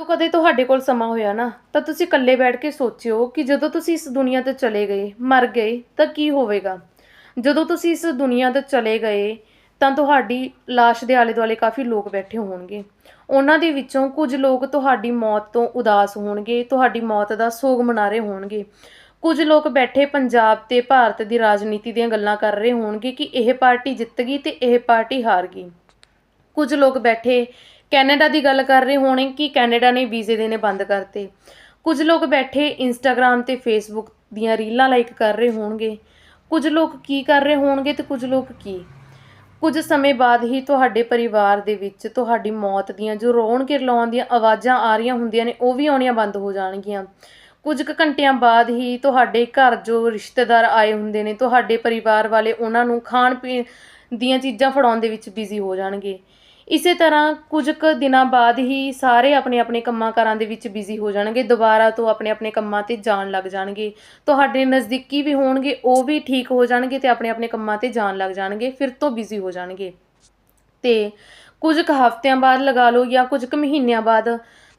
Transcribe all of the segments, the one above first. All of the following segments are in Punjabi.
ਜਦੋਂ ਕਦੇ ਤੁਹਾਡੇ ਕੋਲ ਸਮਾਂ ਹੋਇਆ ਨਾ, ਤਾਂ ਤੁਸੀਂ ਇਕੱਲੇ ਬੈਠ ਕੇ ਸੋਚਿਓ ਕਿ ਜਦੋਂ ਤੁਸੀਂ ਇਸ ਦੁਨੀਆ ਤੋਂ ਚਲੇ ਗਏ, ਮਰ ਗਏ, ਤਾਂ ਕੀ ਹੋਵੇਗਾ? ਜਦੋਂ ਤੁਸੀਂ ਇਸ ਦੁਨੀਆ ਤੋਂ ਚਲੇ ਗਏ, ਤਾਂ ਤੁਹਾਡੀ ਲਾਸ਼ ਦੇ ਆਲੇ ਦੁਆਲੇ ਕਾਫੀ ਲੋਕ ਬੈਠੇ ਹੋਣਗੇ। ਉਹਨਾਂ ਦੇ ਵਿੱਚੋਂ ਕੁਝ ਲੋਕ ਤੁਹਾਡੀ ਮੌਤ ਤੋਂ ਉਦਾਸ ਹੋਣਗੇ, ਤੁਹਾਡੀ ਮੌਤ ਦਾ ਸੋਗ ਮਨਾ ਰਹੇ ਹੋਣਗੇ। ਕੁਝ ਲੋਕ ਬੈਠੇ ਪੰਜਾਬ ਤੇ ਭਾਰਤ ਦੀ ਰਾਜਨੀਤੀ ਦੀਆਂ ਗੱਲਾਂ ਕਰ ਰਹੇ ਹੋਣਗੇ ਕਿ ਇਹ ਪਾਰਟੀ ਜਿੱਤ ਗਈ ਤੇ ਇਹ ਪਾਰਟੀ ਹਾਰ ਗਈ। ਕੁਝ ਲੋਕ ਬੈਠੇ ਕੈਨੇਡਾ ਦੀ ਗੱਲ ਕਰ ਰਹੇ ਹੋਣੇ ਕਿ ਕੈਨੇਡਾ ਨੇ ਵੀਜ਼ੇ ਦੇਣੇ ਬੰਦ ਕਰਤੇ। ਕੁਝ ਲੋਕ ਬੈਠੇ ਇੰਸਟਾਗ੍ਰam ਤੇ ਫੇਸਬੁੱਕ ਦੀਆਂ ਰੀਲਾਂ ਲਾਈਕ ਕਰ ਰਹੇ ਹੋਣਗੇ। ਕੁਝ ਲੋਕ ਕੀ ਕਰ ਰਹੇ ਹੋਣਗੇ ਤੇ ਕੁਝ ਲੋਕ ਕੀ? ਕੁਝ ਸਮੇਂ ਬਾਅਦ ਹੀ ਤੁਹਾਡੇ ਪਰਿਵਾਰ ਦੇ ਵਿੱਚ ਤੁਹਾਡੀ ਮੌਤ ਦੀਆਂ ਜੋ ਰੋਣ ਕਿਰਲਾਉਣ ਦੀਆਂ ਆਵਾਜ਼ਾਂ ਆ ਰਹੀਆਂ ਹੁੰਦੀਆਂ ਨੇ, ਉਹ ਵੀ ਆਉਣੀਆਂ ਬੰਦ ਹੋ ਜਾਣਗੀਆਂ। ਕੁਝ ਕੁ ਘੰਟਿਆਂ ਬਾਅਦ ਹੀ ਤੁਹਾਡੇ ਘਰ ਜੋ ਰਿਸ਼ਤੇਦਾਰ ਆਏ ਹੁੰਦੇ ਨੇ, ਤੁਹਾਡੇ ਪਰਿਵਾਰ ਵਾਲੇ ਉਹਨਾਂ ਨੂੰ ਖਾਣ ਪੀਣ ਦੀਆਂ ਚੀਜ਼ਾਂ ਫੜਾਉਣ ਦੇ ਵਿੱਚ ਬਿਜ਼ੀ ਹੋ ਜਾਣਗੇ। ਇਸੇ ਤਰ੍ਹਾਂ ਕੁਝ ਕੁ ਦਿਨਾਂ ਬਾਅਦ ਹੀ ਸਾਰੇ ਆਪਣੇ ਆਪਣੇ ਕੰਮਾਂ ਕਾਰਾਂ ਦੇ ਵਿੱਚ ਬਿਜ਼ੀ ਹੋ ਜਾਣਗੇ। ਦੁਬਾਰਾ ਤੋਂ ਆਪਣੇ ਆਪਣੇ ਕੰਮਾਂ ਤੇ ਜਾਣ ਲੱਗ ਜਾਣਗੇ। ਤੁਹਾਡੇ ਨਜ਼ਦੀਕੀ ਵੀ ਹੋਣਗੇ, ਉਹ ਵੀ ਠੀਕ ਹੋ ਜਾਣਗੇ ਤੇ ਆਪਣੇ ਆਪਣੇ ਕੰਮਾਂ ਤੇ ਜਾਣ ਲੱਗ ਜਾਣਗੇ, ਫਿਰ ਤੋਂ ਬਿਜ਼ੀ ਹੋ ਜਾਣਗੇ। ਤੇ ਕੁਝ ਕੁ ਹਫ਼ਤਿਆਂ ਬਾਅਦ ਲਗਾ ਲਓ ਜਾਂ ਕੁਝ ਕੁ ਮਹੀਨਿਆਂ ਬਾਅਦ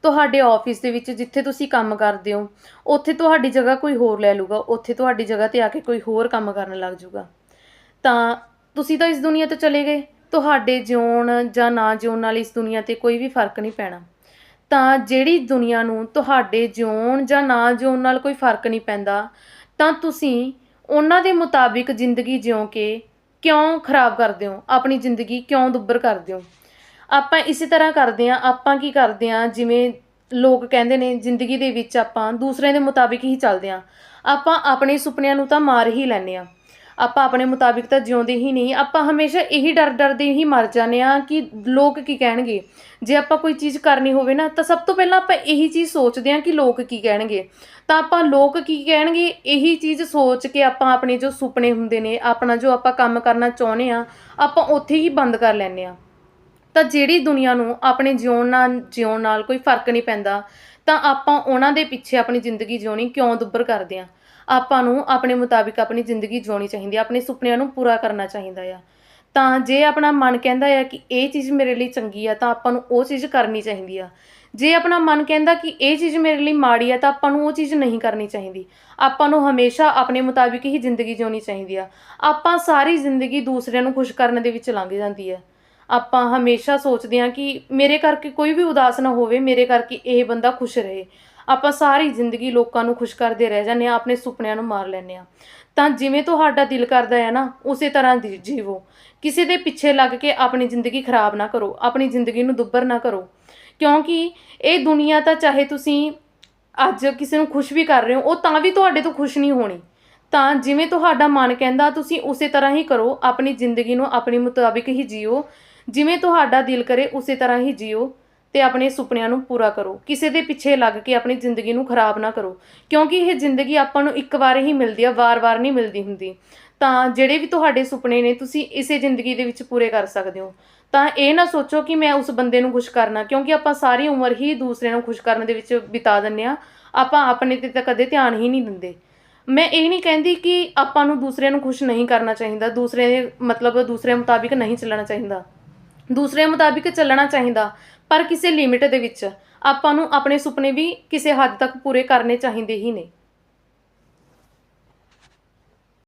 ਤੁਹਾਡੇ ਆਫਿਸ ਦੇ ਵਿੱਚ ਜਿੱਥੇ ਤੁਸੀਂ ਕੰਮ ਕਰਦੇ ਹੋ, ਉੱਥੇ ਤੁਹਾਡੀ ਜਗ੍ਹਾ ਕੋਈ ਹੋਰ ਲੈ ਲੂਗਾ ਉੱਥੇ ਤੁਹਾਡੀ ਜਗ੍ਹਾ ਤੇ ਆ ਕੇ ਕੋਈ ਹੋਰ ਕੰਮ ਕਰਨ ਲੱਗ ਜਾਊਗਾ। ਤਾਂ ਤੁਸੀਂ ਤਾਂ ਇਸ ਦੁਨੀਆ ਤੋਂ ਚਲੇ ਗਏ। ਤੁਹਾਡੇ ਜਿਉਣ ਜਾਂ ਨਾ ਜਿਉਣ ਨਾਲ ਇਸ ਦੁਨੀਆ ਤੇ ਕੋਈ ਵੀ ਫ਼ਰਕ ਨਹੀਂ ਪੈਣਾ। ਤਾਂ ਜਿਹੜੀ ਦੁਨੀਆ ਨੂੰ ਤੁਹਾਡੇ ਜਿਉਣ ਜਾਂ ਨਾ ਜਿਉਣ ਨਾਲ ਕੋਈ ਫ਼ਰਕ ਨਹੀਂ ਪੈਂਦਾ, ਤਾਂ ਤੁਸੀਂ ਉਹਨਾਂ ਦੇ ਮੁਤਾਬਿਕ ਜ਼ਿੰਦਗੀ ਜਿਉ ਕੇ ਕਿਉਂ ਖਰਾਬ ਕਰਦੇ ਹੋ? ਆਪਣੀ ਜ਼ਿੰਦਗੀ ਕਿਉਂ ਦੁੱਬਰ ਕਰਦੇ ਹੋ? ਆਪਾਂ ਇਸੇ ਤਰ੍ਹਾਂ ਕਰਦੇ ਆ ਆਪਾਂ ਕੀ ਕਰਦੇ ਆ ਜਿਵੇਂ ਲੋਕ ਕਹਿੰਦੇ ਨੇ, ਜ਼ਿੰਦਗੀ ਦੇ ਵਿੱਚ ਆਪਾਂ ਦੂਸਰਿਆਂ ਦੇ ਮੁਤਾਬਿਕ ਹੀ ਚੱਲਦੇ ਆ ਆਪਾਂ ਆਪਣੇ ਸੁਪਨਿਆਂ ਨੂੰ ਤਾਂ ਮਾਰ ਹੀ ਲੈਂਦੇ ਆ ਆਪਾਂ ਆਪਣੇ ਮੁਤਾਬਿਕ ਤਾਂ ਜਿਉਂਦੇ ਹੀ ਨਹੀਂ, ਆਪਾਂ ਹਮੇਸ਼ਾ ਇਹੀ ਡਰ ਡਰਦੇ ਹੀ ਮਰ ਜਾਂਦੇ ਆ ਕਿ ਲੋਕ ਕੀ ਕਹਿਣਗੇ। ਜੇ ਆਪਾਂ ਕੋਈ ਚੀਜ਼ ਕਰਨੀ ਹੋਵੇ ਨਾ, ਤਾਂ ਸਭ ਤੋਂ ਪਹਿਲਾਂ ਆਪਾਂ ਇਹੀ ਚੀਜ਼ ਸੋਚਦੇ ਆ ਕਿ ਲੋਕ ਕੀ ਕਹਿਣਗੇ। ਤਾਂ ਆਪਾਂ ਲੋਕ ਕੀ ਕਹਿਣਗੇ, ਇਹੀ ਚੀਜ਼ ਸੋਚ ਕੇ ਆਪਾਂ ਆਪਣੇ ਜੋ ਸੁਪਨੇ ਹੁੰਦੇ ਨੇ, ਆਪਣਾ ਜੋ ਆਪਾਂ ਕੰਮ ਕਰਨਾ ਚਾਹੁੰਦੇ ਆ ਆਪਾਂ ਉੱਥੇ ਹੀ ਬੰਦ ਕਰ ਲੈਂਦੇ ਆ ਤਾਂ ਜਿਹੜੀ ਦੁਨੀਆ ਨੂੰ ਆਪਣੇ ਜਿਉਣ ਨਾਲ ਜਿਉਣ ਨਾਲ ਕੋਈ ਫ਼ਰਕ ਨਹੀਂ ਪੈਂਦਾ ਤਾਂ ਆਪਾਂ ਉਹਨਾਂ ਦੇ ਪਿੱਛੇ ਆਪਣੀ ਜ਼ਿੰਦਗੀ ਜਿਉਣੀ ਕਿਉਂ ਦੁੱਬਰ ਕਰਦੇ ਆ ਆਪਾਂ ਨੂੰ ਆਪਣੇ ਮੁਤਾਬਿਕ ਆਪਣੀ ਜ਼ਿੰਦਗੀ ਜਿਉਣੀ ਚਾਹੀਦੀ ਆ ਆਪਣੇ ਸੁਪਨਿਆਂ ਨੂੰ ਪੂਰਾ ਕਰਨਾ ਚਾਹੀਦਾ ਆ। ਤਾਂ ਜੇ ਆਪਣਾ ਮਨ ਕਹਿੰਦਾ ਆ ਕਿ ਇਹ ਚੀਜ਼ ਮੇਰੇ ਲਈ ਚੰਗੀ ਆ, ਤਾਂ ਆਪਾਂ ਨੂੰ ਉਹ ਚੀਜ਼ ਕਰਨੀ ਚਾਹੀਦੀ ਆ। ਜੇ ਆਪਣਾ ਮਨ ਕਹਿੰਦਾ ਕਿ ਇਹ ਚੀਜ਼ ਮੇਰੇ ਲਈ ਮਾੜੀ ਆ, ਤਾਂ ਆਪਾਂ ਨੂੰ ਉਹ ਚੀਜ਼ ਨਹੀਂ ਕਰਨੀ ਚਾਹੀਦੀ। ਆਪਾਂ ਨੂੰ ਹਮੇਸ਼ਾ ਆਪਣੇ ਮੁਤਾਬਿਕ ਹੀ ਜ਼ਿੰਦਗੀ ਜਿਉਣੀ ਚਾਹੀਦੀ ਆ। ਆਪਾਂ ਸਾਰੀ ਜ਼ਿੰਦਗੀ ਦੂਸਰਿਆਂ ਨੂੰ ਖੁਸ਼ ਕਰਨ ਦੇ ਵਿੱਚ ਲੰਘ ਜਾਂਦੀ ਹੈ ਆਪਾਂ ਹਮੇਸ਼ਾ ਸੋਚਦੇ ਹਾਂ ਕਿ ਮੇਰੇ ਕਰਕੇ ਕੋਈ ਵੀ ਉਦਾਸ ਨਾ ਹੋਵੇ, ਮੇਰੇ ਕਰਕੇ ਇਹ ਬੰਦਾ ਖੁਸ਼ ਰਹੇ। ਆਪਾਂ ਸਾਰੀ ਜ਼ਿੰਦਗੀ ਲੋਕਾਂ ਨੂੰ ਖੁਸ਼ ਕਰਦੇ ਰਹਿ ਜਾਂਦੇ ਆ ਆਪਣੇ ਸੁਪਨਿਆਂ ਨੂੰ ਮਾਰ ਲੈਂਦੇ ਆ ਤਾਂ ਜਿਵੇਂ ਤੁਹਾਡਾ ਦਿਲ ਕਰਦਾ ਹੈ ਨਾ, ਉਸੇ ਤਰ੍ਹਾਂ ਦੀ ਜੀਵੋ। ਕਿਸੇ ਦੇ ਪਿੱਛੇ ਲੱਗ ਕੇ ਆਪਣੀ ਜ਼ਿੰਦਗੀ ਖਰਾਬ ਨਾ ਕਰੋ, ਆਪਣੀ ਜ਼ਿੰਦਗੀ ਨੂੰ ਦੁੱਬਰ ਨਾ ਕਰੋ। ਕਿਉਂਕਿ ਇਹ ਦੁਨੀਆ ਤਾਂ ਚਾਹੇ ਤੁਸੀਂ ਅੱਜ ਕਿਸੇ ਨੂੰ ਖੁਸ਼ ਵੀ ਕਰ ਰਹੇ ਹੋ, ਉਹ ਤਾਂ ਵੀ ਤੁਹਾਡੇ ਤੋਂ ਖੁਸ਼ ਨਹੀਂ ਹੋਣੀ। ਤਾਂ ਜਿਵੇਂ ਤੁਹਾਡਾ ਮਨ ਕਹਿੰਦਾ, ਤੁਸੀਂ ਉਸੇ ਤਰ੍ਹਾਂ ਹੀ ਕਰੋ, ਆਪਣੀ ਜ਼ਿੰਦਗੀ ਨੂੰ ਆਪਣੇ ਮੁਤਾਬਿਕ ਹੀ ਜੀਓ। ਜਿਵੇਂ ਤੁਹਾਡਾ ਦਿਲ ਕਰੇ ਉਸੇ ਤਰ੍ਹਾਂ ਹੀ ਜੀਓ ਤੇ ਆਪਣੇ ਸੁਪਨਿਆਂ ਨੂੰ ਪੂਰਾ ਕਰੋ। ਕਿਸੇ ਦੇ ਪਿੱਛੇ ਲੱਗ ਕੇ ਆਪਣੀ ਜ਼ਿੰਦਗੀ ਨੂੰ ਖਰਾਬ ਨਾ ਕਰੋ। ਕਿਉਂਕਿ ਇਹ ਜ਼ਿੰਦਗੀ ਆਪਾਂ ਨੂੰ ਇੱਕ ਵਾਰ ਹੀ ਮਿਲਦੀ ਆ, ਵਾਰ-ਵਾਰ ਨਹੀਂ ਮਿਲਦੀ ਹੁੰਦੀ। ਤਾਂ ਜਿਹੜੇ ਵੀ ਤੁਹਾਡੇ ਸੁਪਨੇ ਨੇ, ਤੁਸੀਂ ਇਸੇ ਜ਼ਿੰਦਗੀ ਦੇ ਵਿੱਚ ਪੂਰੇ ਕਰ ਸਕਦੇ ਹੋ। ਤਾਂ ਇਹ ਨਾ ਸੋਚੋ ਕਿ ਮੈਂ ਉਸ ਬੰਦੇ ਨੂੰ ਖੁਸ਼ ਕਰਨਾ, ਕਿਉਂਕਿ ਆਪਾਂ ਸਾਰੀ ਉਮਰ ਹੀ ਦੂਸਰਿਆਂ ਨੂੰ ਖੁਸ਼ ਕਰਨ ਦੇ ਵਿੱਚ ਬਿਤਾ ਦਿੰਨੇ ਆ ਆਪਾਂ ਆਪਣੇ ਤੇ ਤਾਂ ਕਦੇ ਧਿਆਨ ਹੀ ਨਹੀਂ ਦਿੰਦੇ। ਮੈਂ ਇਹ ਨਹੀਂ ਕਹਿੰਦੀ ਕਿ ਆਪਾਂ ਨੂੰ ਦੂਸਰਿਆਂ ਨੂੰ ਖੁਸ਼ ਨਹੀਂ ਕਰਨਾ ਚਾਹੀਦਾ ਦੂਸਰਿਆਂ ਦੇ ਮਤਲਬ ਦੂਸਰਿਆਂ ਮੁਤਾਬਿਕ ਨਹੀਂ ਚੱਲਣਾ ਚਾਹੀਦਾ। ਦੂਸਰਿਆਂ ਮੁਤਾਬਿਕ ਚੱਲਣਾ ਚਾਹੀਦਾ, ਪਰ ਕਿਸੇ ਲਿਮਿਟ ਦੇ ਵਿੱਚ ਆਪਾਂ ਨੂੰ ਆਪਣੇ ਸੁਪਨੇ ਵੀ ਕਿਸੇ ਹੱਦ ਤੱਕ ਪੂਰੇ ਕਰਨੇ ਚਾਹੀਦੇ ਹੀ ਨੇ।